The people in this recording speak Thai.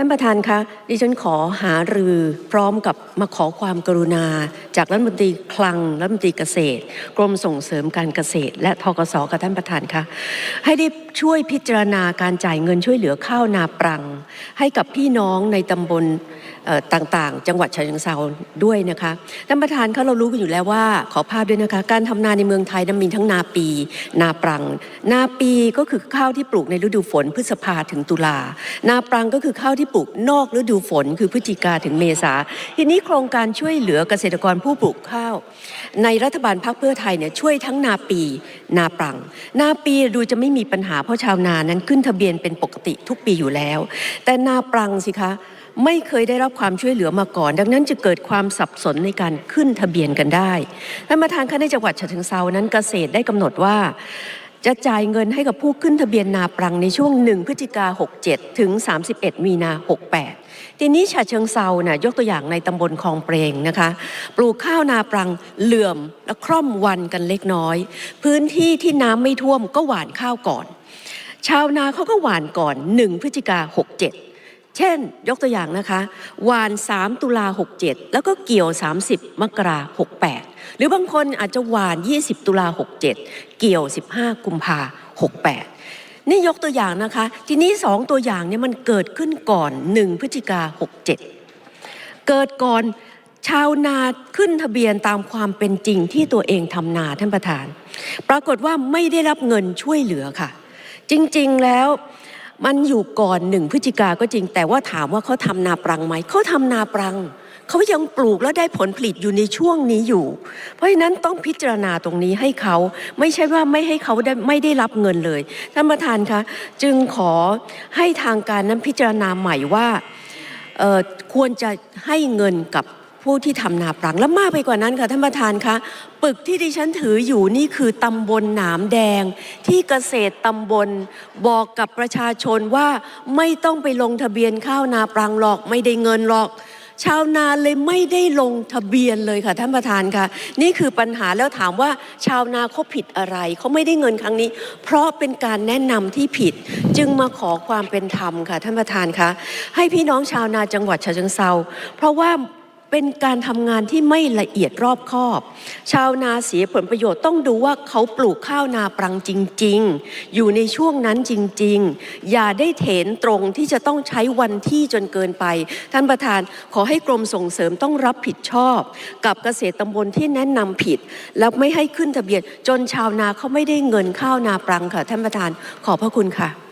ท่านประธานคะดิฉันขอหารือพร้อมกับมาขอความกรุณา จากรัฐมนตรีคลังรัฐมนตรีเกษตร กรมส่งเสริมการเกษตร และทกศกับท่านประธานคะให้ได้ช่วยพิจารณาการจ่ายเงินช่วยเหลือข้าวนาปรัง ให้กับพี่น้องในตำบล ต่างๆ จังหวัดฉะเชิงเทราด้วยนะคะท่านประธานคะเรารู้กันอยู่แล้วว่า ขอภาพด้วยนะคะ การทำนาในเมืองไทยนั้นมีทั้งนาปี นาปรัง นาปีก็คือข้าวที่ปลูกในฤดูฝนพฤษภาถึงตุลา นาปรังก็คือข้าวที่ปลูกนอกฤดูฝน คือพฤศจิกาถึงเมษาทีนี้โครงการช่วยเหลือเกษตรกรผู้ปลูกข้าว ในรัฐบาลพรรคเพื่อไทยเนี่ยช่วยทั้งนาปีนาปรัง นาปีดูจะไม่มีปัญหาเพราะชาวนานั้นขึ้นทะเบียนเป็นปกติทุกปีอยู่แล้ว แต่นาปรังสิคะ ไม่เคยได้รับความช่วยเหลือมาก่อน ดังนั้นจะเกิดความสับสนในการขึ้นทะเบียนกันได้ท่านประธานคะในจังหวัดฉะเชิงเซานั้นเกษตรได้กำหนดว่าจะจ่ายเงินให้กับผู้ขึ้นทะเบียนนาปรังในช่วง 1 พฤศจิกา 67 ถึง 31 มีนา 68 ทีนี้ฉะเชิงเซาน่ะยกตัวอย่างในตำบลคลองเปรงนะคะ ปลูกข้าวนาปรังเหลื่อมและคร่อมวันกันเล็กน้อย พื้นที่ที่น้ำไม่ท่วมก็หว่านข้าวก่อน ชาวนาเขาก็หว่านก่อน 1 พฤศจิกา 67 เช่น ยกตัวอย่างนะคะ วาน 3 ตุลา 67 แล้วก็เกี่ยว 30 มกรา68 หรือบางคนอาจจะวาน 20 ตุลา 67 เกี่ยว 15 กุมภา68 นี่ยกตัวอย่างนะคะ ทีนี้ 2 ตัวอย่างเนี่ยมันเกิดขึ้นก่อน 1 พฤศจิกา 67 เกิดก่อนชาวนาขึ้นทะเบียนตามความเป็นจริงที่ตัวเองทำนาท่านประธาน ปรากฏว่าไม่ได้รับเงินช่วยเหลือค่ะ จริงๆแล้ว มันอยู่ก่อนหนึ่งพฤศจิกาก็จริง แต่ว่าถามว่าเขาทำนาปรังไหมเขาทำนาปรังเขายังปลูกแล้วได้ผลผลิตอยู่ในช่วงนี้อยู่ เพราะฉะนั้นต้องพิจารณาตรงนี้ให้เขาไม่ใช่ว่าไม่ให้เขาได้ไม่ได้รับเงินเลยท่านประธานคะจึงขอให้ทางการนั้นพิจารณาใหม่ว่าควรจะให้เงินกับ ผู้ที่ทำนาปรังและมากไปกว่านั้นค่ะท่านประธานคะปึกที่ดิฉันถืออยู่นี่คือตำบลหนามแดง ที่เกษตรตำบลบอกกับประชาชนว่าไม่ต้องไปลงทะเบียนข้าวนาปรังหรอกไม่ได้เงินหรอก ชาวนาเลยไม่ได้ลงทะเบียนเลยค่ะท่านประธานค่ะ นี่คือปัญหาแล้วถามว่าชาวนาเขาผิดอะไรเขาไม่ได้เงินครั้งนี้ เพราะเป็นการแนะนำที่ผิด จึงมาขอความเป็นธรรมค่ะท่านประธานคะให้พี่น้องชาวนาจังหวัดฉะเชิงเซาเพราะว่า เป็นการทำงานที่ไม่ละเอียดรอบคอบ ชาวนาเสียผลประโยชน์ต้องดูว่าเขาปลูกข้าวนาปรังจริง ๆ อยู่ในช่วงนั้นจริง ๆ อย่าได้เถนตรงที่จะต้องใช้วันที่จนเกินไป ท่านประธานขอให้กรมส่งเสริมต้องรับผิดชอบ กับเกษตรตำบลที่แนะนำผิด แล้วไม่ให้ขึ้นทะเบียนจนชาวนาเขาไม่ได้เงินข้าวนาปรังค่ะ ท่านประธานขอบพระคุณค่ะ